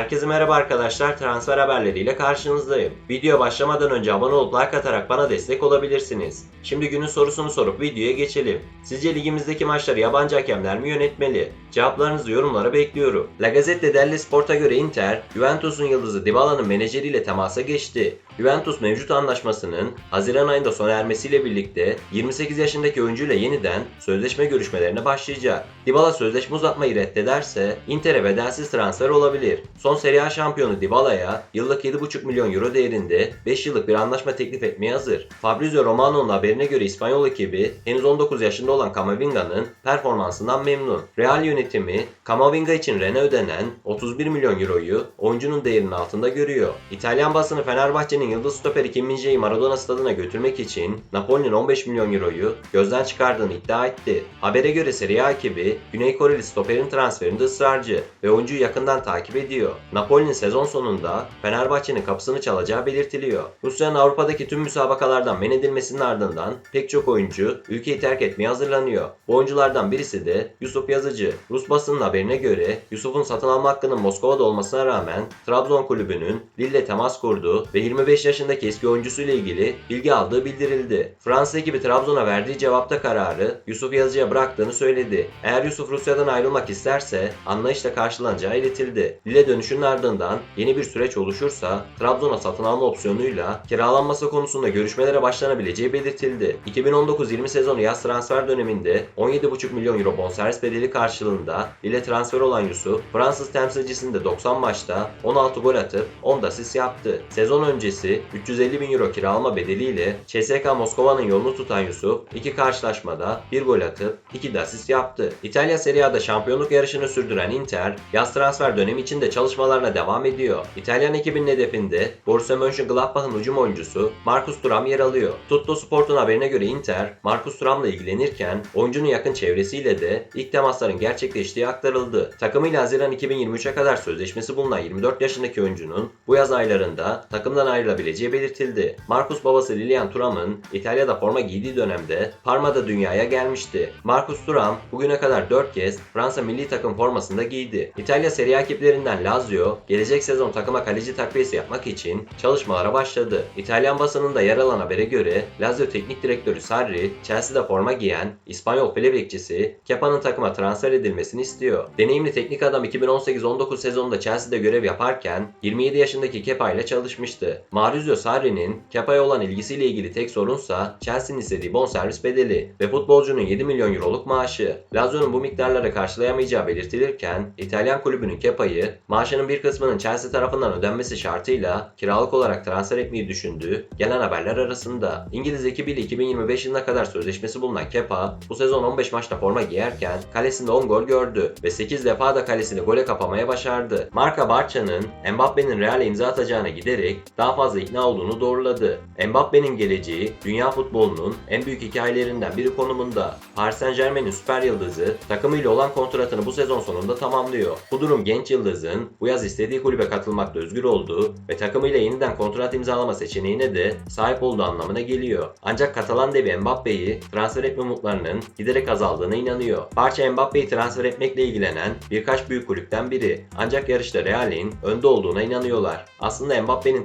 Herkese merhaba arkadaşlar. Transfer haberleriyle karşınızdayım. Video başlamadan önce abone olup like atarak bana destek olabilirsiniz. Şimdi günün sorusunu sorup videoya geçelim. Sizce ligimizdeki maçları yabancı hakemler mi yönetmeli? Cevaplarınızı yorumlara bekliyorum. La Gazzetta dello Sport'a göre Inter, Juventus'un yıldızı Dybala'nın menajeriyle temasa geçti. Juventus mevcut anlaşmasının Haziran ayında sona ermesiyle birlikte 28 yaşındaki oyuncuyla yeniden sözleşme görüşmelerine başlayacak. Dybala sözleşme uzatmayı reddederse Inter'e bedelsiz transfer olabilir. Son Serie A şampiyonu Dybala'ya yıllık 7,5 milyon euro değerinde 5 yıllık bir anlaşma teklif etmeye hazır. Fabrizio Romano'nun haberine göre İspanyol ekibi henüz 19 yaşında olan Kamavinga'nın performansından memnun. Real yönetimi Kamavinga için Ren'e ödenen 31 milyon euroyu oyuncunun değerinin altında görüyor. İtalyan basını Fenerbahçe'nin yıldız stoperi Kim Min-jae'yi Maradona stadına götürmek için Napoli'nin 15 milyon euroyu gözden çıkardığını iddia etti. Habere göre Serie A ekibi Güney Koreli stoperin transferinde ısrarcı ve oyuncuyu yakından takip ediyor. Napoli'nin sezon sonunda Fenerbahçe'nin kapısını çalacağı belirtiliyor. Rusya'nın Avrupa'daki tüm müsabakalardan men edilmesinin ardından pek çok oyuncu ülkeyi terk etmeye hazırlanıyor. Bu oyunculardan birisi de Yusuf Yazıcı. Rus basının haberine göre Yusuf'un satın alma hakkının Moskova'da olmasına rağmen Trabzon kulübünün Lille temas kurduğu ve 25 yaşındaki eski oyuncusuyla ilgili bilgi aldığı bildirildi. Fransız ekibi Trabzon'a verdiği cevapta kararı Yusuf Yazıcı'ya bıraktığını söyledi. Eğer Yusuf Rusya'dan ayrılmak isterse anlayışla karşılanacağı iletildi. Lille dönüşünün ardından yeni bir süreç oluşursa Trabzon'a satın alma opsiyonuyla kiralanması konusunda görüşmelere başlanabileceği belirtildi. 2019-20 sezonu yaz transfer döneminde 17,5 milyon euro bonservis bedeli karşılığında Lille transfer olan Yusuf, Fransız temsilcisinde 90 maçta 16 gol atıp 10 da asist yaptı. Sezon öncesi 350 bin euro kiralama bedeliyle CSKA Moskova'nın yolunu tutan Yusuf, iki karşılaşmada 1 gol atıp 2 de asist yaptı. İtalya Serie A'da şampiyonluk yarışını sürdüren Inter, yaz transfer dönemi içinde çalışmalarına devam ediyor. İtalyan ekibinin hedefinde Borussia Mönchengladbach'ın hücum oyuncusu Marcus Thuram yer alıyor. Tutto Sport'un haberine göre Inter, Marcus Thuram'la ilgilenirken oyuncunun yakın çevresiyle de ilk temasların gerçekleştiği aktarıldı. Takımıyla Haziran 2023'e kadar sözleşmesi bulunan 24 yaşındaki oyuncunun bu yaz aylarında takımdan ayrılabileceği belirtildi. Marcus babası Lilian Thuram'ın İtalya'da forma giydiği dönemde Parma'da dünyaya gelmişti. Marcus Thuram bugüne kadar 4 kez Fransa milli takım formasında giydi. İtalya Serie A ekiplerinden Lazio, gelecek sezon takıma kaleci takviyesi yapmak için çalışmalara başladı. İtalyan basınında yer alan habere göre Lazio teknik direktörü Sarri, Chelsea'de forma giyen İspanyol file bekçisi Kepa'nın takıma transfer edilmesini istiyor. Deneyimli teknik adam 2018-19 sezonunda Chelsea'de görev yaparken 27 yaşındaki Kepa ile çalışmıştı. Maurizio Sarri'nin Kepa'ya olan ilgisiyle ilgili tek sorunsa Chelsea'nin istediği bonservis bedeli ve futbolcunun 7 milyon euroluk maaşı. Lazio'nun bu miktarları karşılayamayacağı belirtilirken İtalyan kulübünün Kepa'yı maaşının bir kısmının Chelsea tarafından ödenmesi şartıyla kiralık olarak transfer etmeyi düşündüğü gelen haberler arasında. İngiliz ekibiyle 2025 yılına kadar sözleşmesi bulunan Kepa bu sezon 15 maçta forma giyerken kalesinde 10 gol gördü ve 8 defa da kalesini gole kapamaya başardı. Marka Barça'nın Mbappe'nin Real'e imza atacağına giderek daha fazla ikna olduğunu doğruladı. Mbappe'nin geleceği dünya futbolunun en büyük hikayelerinden biri konumunda. Paris Saint Germain'in süper yıldızı takımıyla olan kontratını bu sezon sonunda tamamlıyor. Bu durum genç yıldızın bu yaz istediği kulübe katılmakta özgür olduğu ve takımıyla yeniden kontrat imzalama seçeneğine de sahip olduğu anlamına geliyor. Ancak Katalan devi Mbappe'yi transfer etme umutlarının giderek azaldığına inanıyor. Barça Mbappe'yi transfer etmekle ilgilenen birkaç büyük kulüpten biri. Ancak yarışta Real'in önde olduğuna inanıyorlar. Aslında Mbappe'nin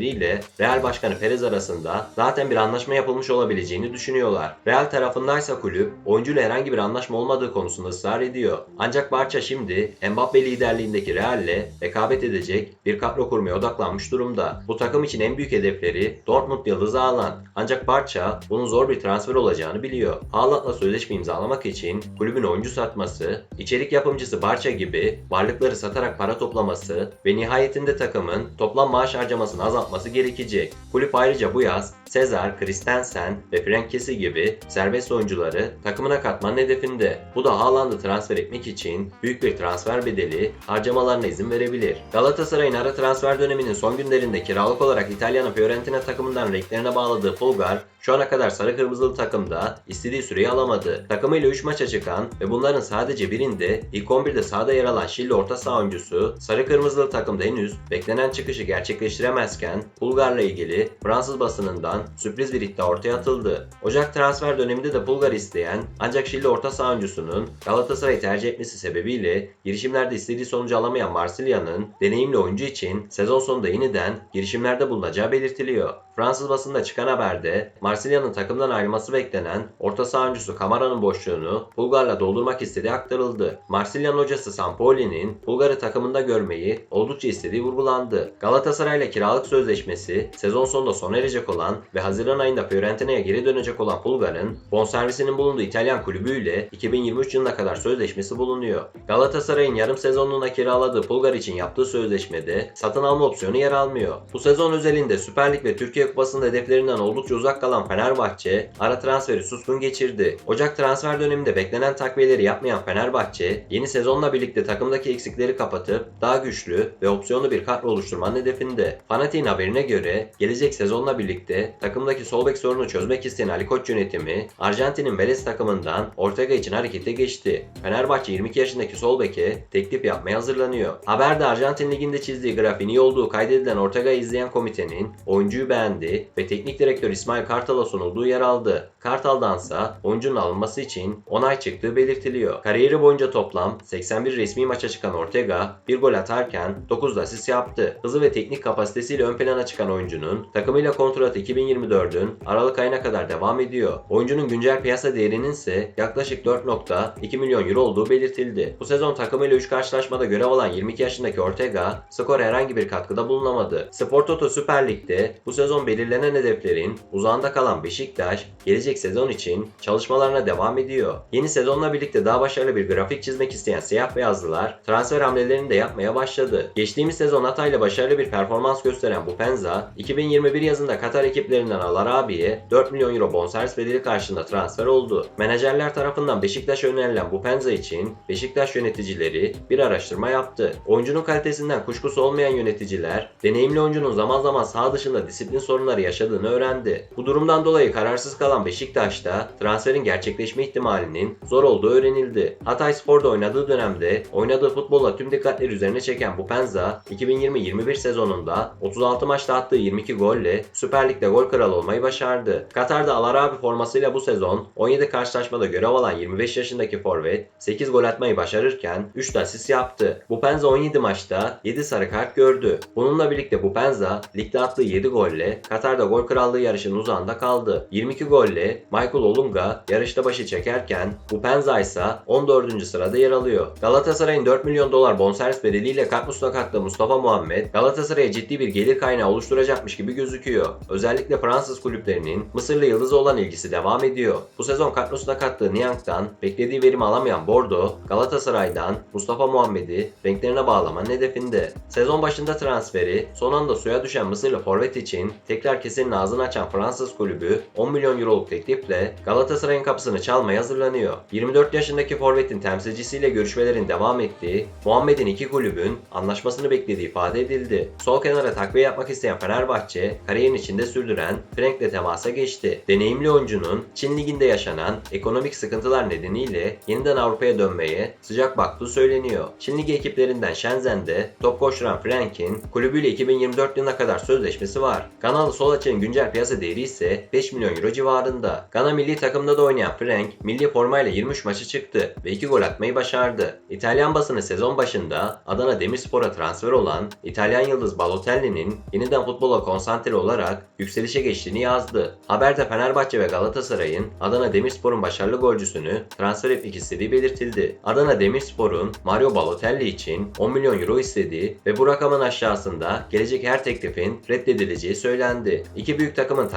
temsilcileriyle Real Başkanı Perez arasında zaten bir anlaşma yapılmış olabileceğini düşünüyorlar. Real tarafındaysa kulüp oyuncuyla herhangi bir anlaşma olmadığı konusunda ısrar ediyor. Ancak Barça şimdi Mbappe liderliğindeki Real'le rekabet edecek bir kadro kurmaya odaklanmış durumda. Bu takım için en büyük hedefleri Dortmund yıldızı Haaland. Ancak Barça bunun zor bir transfer olacağını biliyor. Haaland'la sözleşme imzalamak için kulübün oyuncu satması, içerik yapımcısı Barça gibi varlıkları satarak para toplaması ve nihayetinde takımın toplam maaş harcamasını azaltması gerekecek. Kulüp ayrıca bu yaz Sezar, Christensen ve Frank Kessie gibi serbest oyuncuları takımına katmanın hedefinde. Bu da Haaland'ı transfer etmek için büyük bir transfer bedeli harcamalarına izin verebilir. Galatasaray'ın ara transfer döneminin son günlerinde kiralık olarak İtalya'nın Fiorentina takımından renklerine bağladığı Fulgar, Şu ana kadar sarı kırmızılı takımda istediği süreyi alamadı. Takımıyla 3 maça çıkan ve bunların sadece birinde ilk 11'de sahada yer alan Şili orta saha oyuncusu sarı kırmızılı takımda henüz beklenen çıkışı gerçekleştiremezken Bulgar'la ilgili Fransız basınından sürpriz bir iddia ortaya atıldı. Ocak transfer döneminde de Bulgar isteyen ancak Şili orta saha oyuncusunun Galatasaray'ı tercih etmesi sebebiyle girişimlerde istediği sonucu alamayan Marsilya'nın deneyimli oyuncu için sezon sonunda yeniden girişimlerde bulunacağı belirtiliyor. Fransız basında çıkan haberde Marsilya'nın takımdan ayrılması beklenen orta saha oyuncusu Kamara'nın boşluğunu Bulgar'la doldurmak istediği aktarıldı. Marsilya'nın hocası Sampoli'nin Bulgar'ı takımında görmeyi oldukça istediği vurgulandı. Galatasaray'la kiralık sözleşmesi sezon sonunda sona erecek olan ve Haziran ayında Fiorentina'ya geri dönecek olan Bulgar'ın bonservisinin bulunduğu İtalyan kulübüyle 2023 yılına kadar sözleşmesi bulunuyor. Galatasaray'ın yarım sezonluğuna kiraladığı Bulgar için yaptığı sözleşmede satın alma opsiyonu yer almıyor. Bu sezon özelinde Süper Lig ve Türkiye Kupası'nda hedeflerinden oldukça uzak kalan Fenerbahçe ara transferi suskun geçirdi. Ocak transfer döneminde beklenen takviyeleri yapmayan Fenerbahçe yeni sezonla birlikte takımdaki eksikleri kapatıp daha güçlü ve opsiyonlu bir kadro oluşturmanın hedefinde. Fanatik'in haberine göre gelecek sezonla birlikte takımdaki sol bek sorunu çözmek isteyen Ali Koç yönetimi Arjantin'in Vélez takımından Ortega için harekete geçti. Fenerbahçe 22 yaşındaki sol beke teklif yapmaya hazırlanıyor. Haberde Arjantin liginde çizdiği grafiğin iyi olduğu kaydedilen Ortega'yı izleyen komitenin oyuncuyu beğendi ve teknik direktör İsmail Kartal'a sunulduğu yer aldı. Kartal'dansa oyuncunun alınması için onay çıktığı belirtiliyor. Kariyeri boyunca toplam 81 resmi maça çıkan Ortega bir gol atarken 9 da asist yaptı. Hızı ve teknik kapasitesiyle ön plana çıkan oyuncunun takımıyla kontratı 2024'ün Aralık ayına kadar devam ediyor. Oyuncunun güncel piyasa değerinin ise yaklaşık 4.2 milyon euro olduğu belirtildi. Bu sezon takımıyla 3 karşılaşmada görev alan 22 yaşındaki Ortega skor herhangi bir katkıda bulunamadı. Spor Toto Süper Lig'de bu sezon belirlenen hedeflerin uzağında kalan Beşiktaş gelecek sezon için çalışmalarına devam ediyor. Yeni sezonla birlikte daha başarılı bir grafik çizmek isteyen siyah beyazlılar transfer hamlelerini de yapmaya başladı. Geçtiğimiz sezon Hatay'la başarılı bir performans gösteren bu Penza 2021 yazında Katar ekiplerinden Al Arabi'ye 4 milyon euro bonservis bedeli karşılığında transfer oldu. Menajerler tarafından Beşiktaş'a önerilen bu Penza için Beşiktaş yöneticileri bir araştırma yaptı. Oyuncunun kalitesinden kuşkusu olmayan yöneticiler deneyimli oyuncunun zaman zaman saha dışında disiplin sorunları yaşadığını öğrendi. Bu durumdan dolayı kararsız kalan Beşiktaş'ta transferin gerçekleşme ihtimalinin zor olduğu öğrenildi. Hatay Spor'da oynadığı dönemde oynadığı futbolla tüm dikkatleri üzerine çeken bu Penza 2020-21 sezonunda 36 maçta attığı 22 golle Süper Lig'de gol kralı olmayı başardı. Katar'da Al Arabi formasıyla bu sezon 17 karşılaşmada görev alan 25 yaşındaki forvet 8 gol atmayı başarırken 3 de asist yaptı. Bu Penza 17 maçta 7 sarı kart gördü. Bununla birlikte bu Penza ligde attığı 7 golle Katar'da gol krallığı yarışının uzağında kaldı. 22 golle Michael Olunga yarışta başı çekerken bu Penza ise 14. sırada yer alıyor. Galatasaray'ın 4 milyon dolar bonservis bedeliyle Katmus'ta kattığı Mustafa Muhammed Galatasaray'a ciddi bir gelir kaynağı oluşturacakmış gibi gözüküyor. Özellikle Fransız kulüplerinin Mısırlı yıldızı olan ilgisi devam ediyor. Bu sezon Katmus'ta kattığı Niang'dan beklediği verimi alamayan Bordeaux, Galatasaray'dan Mustafa Muhammed'i renklerine bağlamanın hedefinde. Sezon başında transferi son anda suya düşen Mısırlı forvet için tekrar kesenin ağzını açan Fransız kulübü 10 milyon euroluk teklifle Galatasaray'ın kapısını çalmaya hazırlanıyor. 24 yaşındaki forvetin temsilcisiyle görüşmelerin devam ettiği, Muhammed'in iki kulübün anlaşmasını beklediği ifade edildi. Sol kenara takviye yapmak isteyen Fenerbahçe, kariyerin içinde sürdüren Frank'le temasa geçti. Deneyimli oyuncunun Çin liginde yaşanan ekonomik sıkıntılar nedeniyle yeniden Avrupa'ya dönmeye sıcak baktığı söyleniyor. Çin ligi ekiplerinden Shenzhen'de top koşturan Frank'in kulübüyle 2024 yılına kadar sözleşmesi var. Ganalı sol açığın güncel piyasa değeri ise 5 milyon euro civarında. Gana milli takımda da oynayan Frank, milli formayla 23 maçı çıktı ve 2 gol atmayı başardı. İtalyan basını sezon başında Adana Demirspor'a transfer olan İtalyan yıldız Balotelli'nin yeniden futbola konsantre olarak yükselişe geçtiğini yazdı. Haberde Fenerbahçe ve Galatasaray'ın Adana Demirspor'un başarılı golcüsünü transfer etmek istediği belirtildi. Adana Demirspor'un Mario Balotelli için 10 milyon euro istediği ve bu rakamın aşağısında gelecek her teklifin reddedileceği söylendi. İki büyük takımın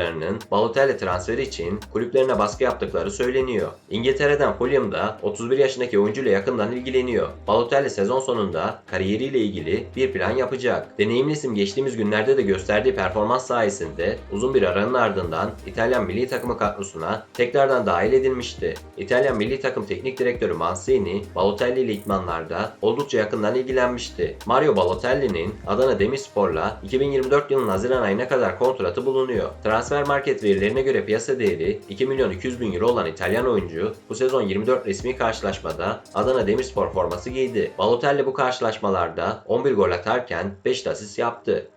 taraftarlarının Balotelli transferi için kulüplerine baskı yaptıkları söyleniyor. İngiltere'den Fulham'da 31 yaşındaki oyuncuyla yakından ilgileniyor. Balotelli sezon sonunda kariyeriyle ilgili bir plan yapacak. Deneyimli isim geçtiğimiz günlerde de gösterdiği performans sayesinde uzun bir aranın ardından İtalyan milli takımı kadrosuna tekrardan dahil edilmişti. İtalyan milli takım teknik direktörü Mancini, Balotelli ile idmanlarda oldukça yakından ilgilenmişti. Mario Balotelli'nin Adana Demirspor'la 2024 yılının Haziran ayına kadar kontratı bulunuyor. Transfer Transfer market verilerine göre piyasa değeri 2 milyon 200 bin euro olan İtalyan oyuncu bu sezon 24 resmi karşılaşmada Adana Demirspor forması giydi. Balotelli bu karşılaşmalarda 11 gol atarken 5 de asist yaptı.